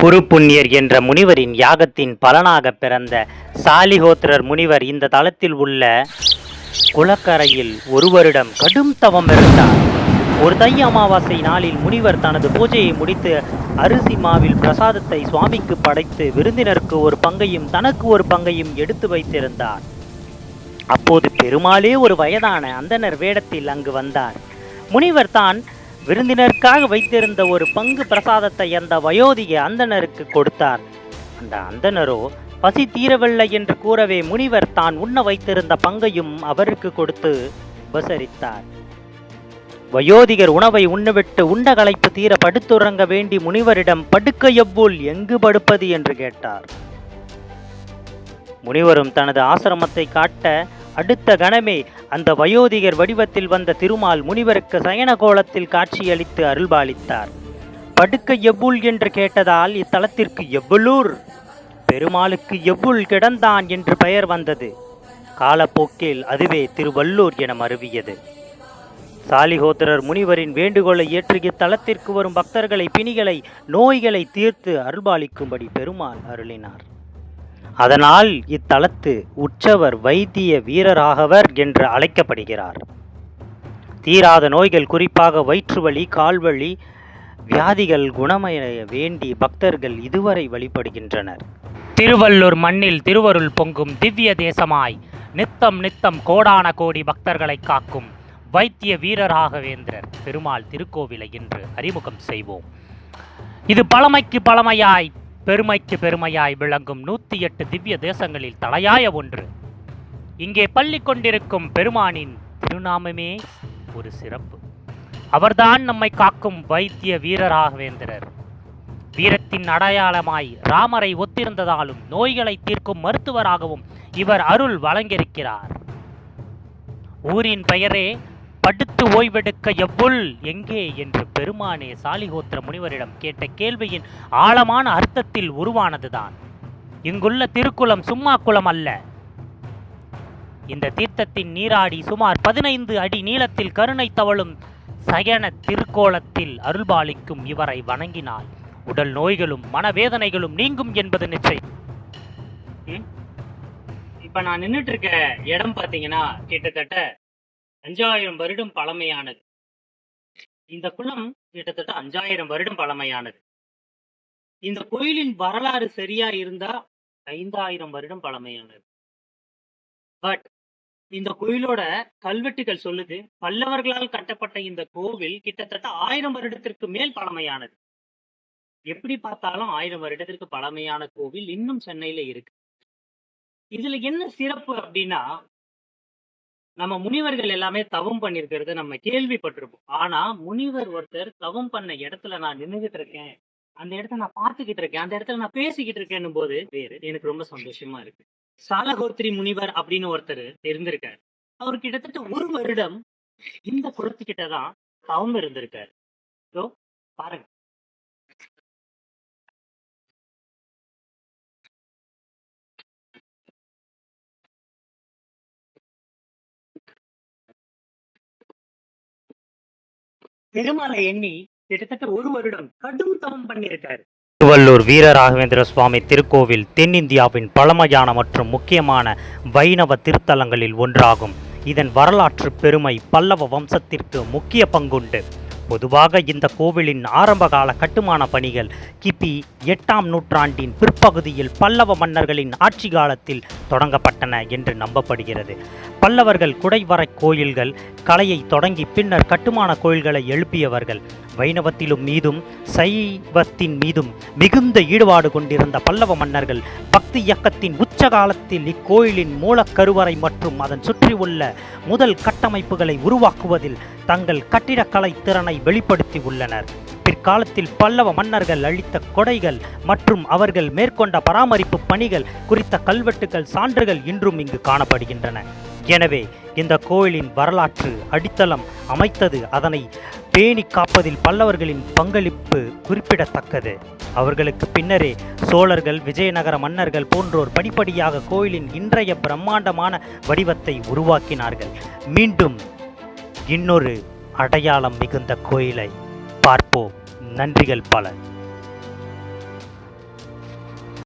புருப்புண்ணியர் என்ற முனிவரின் யாகத்தின் பலனாக பிறந்த சாலிஹோத்திரர் முனிவர் இந்த தளத்தில் உள்ள குளக்கரையில் ஒரு வருடம் கடும் தவம் இருந்தார். ஒரு தை அமாவாசை நாளில் முனிவர் தனது பூஜையை முடித்து அரிசி மாவில் பிரசாதத்தை சுவாமிக்கு படைத்து விருந்தினருக்கு ஒரு பங்கையும் தனக்கு ஒரு பங்கையும் எடுத்து வைத்திருந்தார். அப்போது பெருமாளே ஒரு வயதான அந்தணர் வேடத்தில் அங்கு வந்தார். முனிவர் தான் விருந்தினருக்காக வைத்திருந்த ஒரு பங்கு பிரசாதத்தை அந்த வயோதிக அந்தனருக்கு கொடுத்தார். அந்த அந்தனரோ பசி தீரவில்லை என்று கூறவே முனிவர் தான் உண்ண வைத்திருந்த பங்கையும் அவருக்கு கொடுத்து உபசரித்தார். வயோதிகர் உணவை உண்ணவிட்டு உண்ட களைப்பு தீர படுத்துறங்க வேண்டி முனிவரிடம் படுக்க எவ்வுள் எங்கு படுப்பது? என்று கேட்டார். முனிவரும் தனது ஆசிரமத்தை காட்ட அடுத்த கணமே அந்த வயோதிகர் வடிவத்தில் வந்த திருமால் முனிவருக்கு சயன கோலத்தில் காட்சியளித்து அருள்பாலித்தார். படுக்க எவ்வுள் என்று கேட்டதால் இத்தலத்திற்கு எவ்வளூர்? பெருமாளுக்கு எவ்வுள் கிடந்தான் என்று பெயர் வந்தது. காலப்போக்கில் அதுவே திருவள்ளூர் என மருவியது. சாலிஹோத்திரர் முனிவரின் வேண்டுகோளை ஏற்று இத்தலத்திற்கு வரும் பக்தர்களை பிணிகளை நோய்களை தீர்த்து அருள்பாலிக்கும்படி பெருமாள் அருளினார். அதனால் இத்தலத்து உற்சவர் வைத்திய வீரராகவர் என்று அழைக்கப்படுகிறார். தீராத நோய்கள் குறிப்பாக வயிற்றுவலி கால்வழி வியாதிகள் குணமடைய வேண்டி பக்தர்கள் இதுவரை வழிபடுகின்றனர். திருவள்ளூர் மண்ணில் திருவருள் பொங்கும் திவ்ய தேசமாய் நித்தம் நித்தம் கோடான கோடி பக்தர்களை காக்கும் வைத்திய வீரராகவேந்திரர் பெருமாள் திருக்கோவிலை இன்று அறிமுகம் செய்வோம். இது பழமைக்கு பழமையாய் பெருமைக்கு பெருமையாய் விளங்கும் நூற்றி எட்டு திவ்ய தேசங்களில் தலையாய ஒன்று. இங்கே பள்ளி கொண்டிருக்கும் பெருமானின் திருநாமமே ஒரு சிறப்பு. அவர்தான் நம்மை காக்கும் வைத்திய வீரராகவேந்திரர் வீரத்தின் அடையாளமாய் ராமரை ஒத்திருந்ததாலும் நோய்களை தீர்க்கும் மருத்துவராகவும் இவர் அருள் வழங்கியிருக்கிறார். ஊரின் பெயரே படுத்து ஓய்வெடுக்க எவ்வுள்? எங்கே? என்று பெருமானே சாலிகோத்திர முனிவரிடம் கேட்ட கேள்வியின் ஆழமான அர்த்தத்தில் உருவானதுதான். இங்குள்ள திருக்குளம் சும்மா குளம் அல்ல. இந்த தீர்த்தத்தின் நீராடி சுமார் பதினைந்து அடி நீளத்தில் கருணை தவழும் சயன திருக்கோலத்தில் அருள்பாலிக்கும் இவரை வணங்கினால் உடல் நோய்களும் மனவேதனைகளும் நீங்கும் என்பது நிச்சயம். இப்ப நான் நின்றுட்டு இருக்க இடம் பாத்தீங்கன்னா கிட்டத்தட்ட அஞ்சாயிரம் வருடம் பழமையானது. இந்த குளம் கிட்டத்தட்ட அஞ்சாயிரம் வருடம் பழமையானது. இந்த கோயிலின் வரலாறு சரியா இருந்தா ஐந்தாயிரம் வருடம் பழமையானது. பட் இந்த கோயிலோட கல்வெட்டுகள் சொல்லுது பல்லவர்களால் கட்டப்பட்ட இந்த கோவில் கிட்டத்தட்ட ஆயிரம் வருடத்திற்கு மேல் பழமையானது. எப்படி பார்த்தாலும் ஆயிரம் வருடத்திற்கு பழமையான கோவில் இன்னும் சென்னையில இருக்கு. இதுல என்ன சிறப்பு அப்படின்னா நம்ம முனிவர்கள் எல்லாமே தவம் பண்ணிருக்கிறது நம்ம கேள்விப்பட்டிருப்போம். ஆனா முனிவர் ஒருத்தர் தவம் பண்ண இடத்துல நான் நின்னுகிட்டு இருக்கேன் அந்த இடத்த நான் பார்த்துக்கிட்டு இருக்கேன் அந்த இடத்துல நான் பேசிக்கிட்டு இருக்கேன்னும் போது வேறு எனக்கு ரொம்ப சந்தோஷமா இருக்கு. சாலகோத்திரி முனிவர் அப்படின்னு ஒருத்தர் இருந்திருக்காரு. அவர் கிட்டத்தட்ட ஒரு வருடம் இந்த குளத்துக்கிட்ட தான் தவம் இருந்திருக்காரு. ஸோ பாருங்க. பெருமாளை எண்ணி கிட்டத்தட்ட ஒரு வருடம் கடும் தவம் பண்ணியிருக்காரு. திருவள்ளூர் வீரராகவேந்திர சுவாமி திருக்கோவில் தென்னிந்தியாவின் பழமையான மற்றும் முக்கியமான வைணவ திருத்தலங்களில் ஒன்றாகும். இதன் வரலாற்று பெருமை பல்லவ வம்சத்திற்கு முக்கிய பங்குண்டு. பொதுவாக இந்த கோவிலின் ஆரம்பகால கட்டுமான பணிகள் கிபி எட்டாம் நூற்றாண்டின் பிற்பகுதியில் பல்லவ மன்னர்களின் ஆட்சி காலத்தில் தொடங்கப்பட்டன என்று நம்பப்படுகிறது. பல்லவர்கள் குடைவரை கோயில்கள் கலையை தொடங்கி பின்னர் கட்டுமான கோயில்களை எழுப்பியவர்கள். வைணவத்திலும் மீதும் சைவத்தின் மீதும் மிகுந்த ஈடுபாடு கொண்டிருந்த பல்லவ மன்னர்கள் பக்தி இயக்கத்தின் உச்சகாலத்தில் இக்கோயிலின் மூலக்கருவறை மற்றும் அதன் சுற்றியுள்ள முதல் கட்டமைப்புகளை உருவாக்குவதில் தங்கள் கட்டிடக்கலை திறனை வெளிப்படுத்தி உள்ளனர். பிற்காலத்தில் பல்லவ மன்னர்கள் அளித்த கொடைகள் மற்றும் அவர்கள் மேற்கொண்ட பராமரிப்பு பணிகள் குறித்த கல்வெட்டுகள் சான்றுகள் இன்றும் இங்கு காணப்படுகின்றன. எனவே இந்த கோயிலின் வரலாற்று அடித்தளம் அமைத்தது அதனை பேணி காப்பதில் பல்லவர்களின் பங்களிப்பு குறிப்பிடத்தக்கது. அவர்களுக்கு பின்னரே சோழர்கள் விஜயநகர மன்னர்கள் போன்றோர் படிப்படியாக கோயிலின் இன்றைய பிரம்மாண்டமான வடிவத்தை உருவாக்கினார்கள். மீண்டும் இன்னொரு அடையாளம் மிகுந்த கோயிலை பார்ப்போம். நன்றிகள் பல.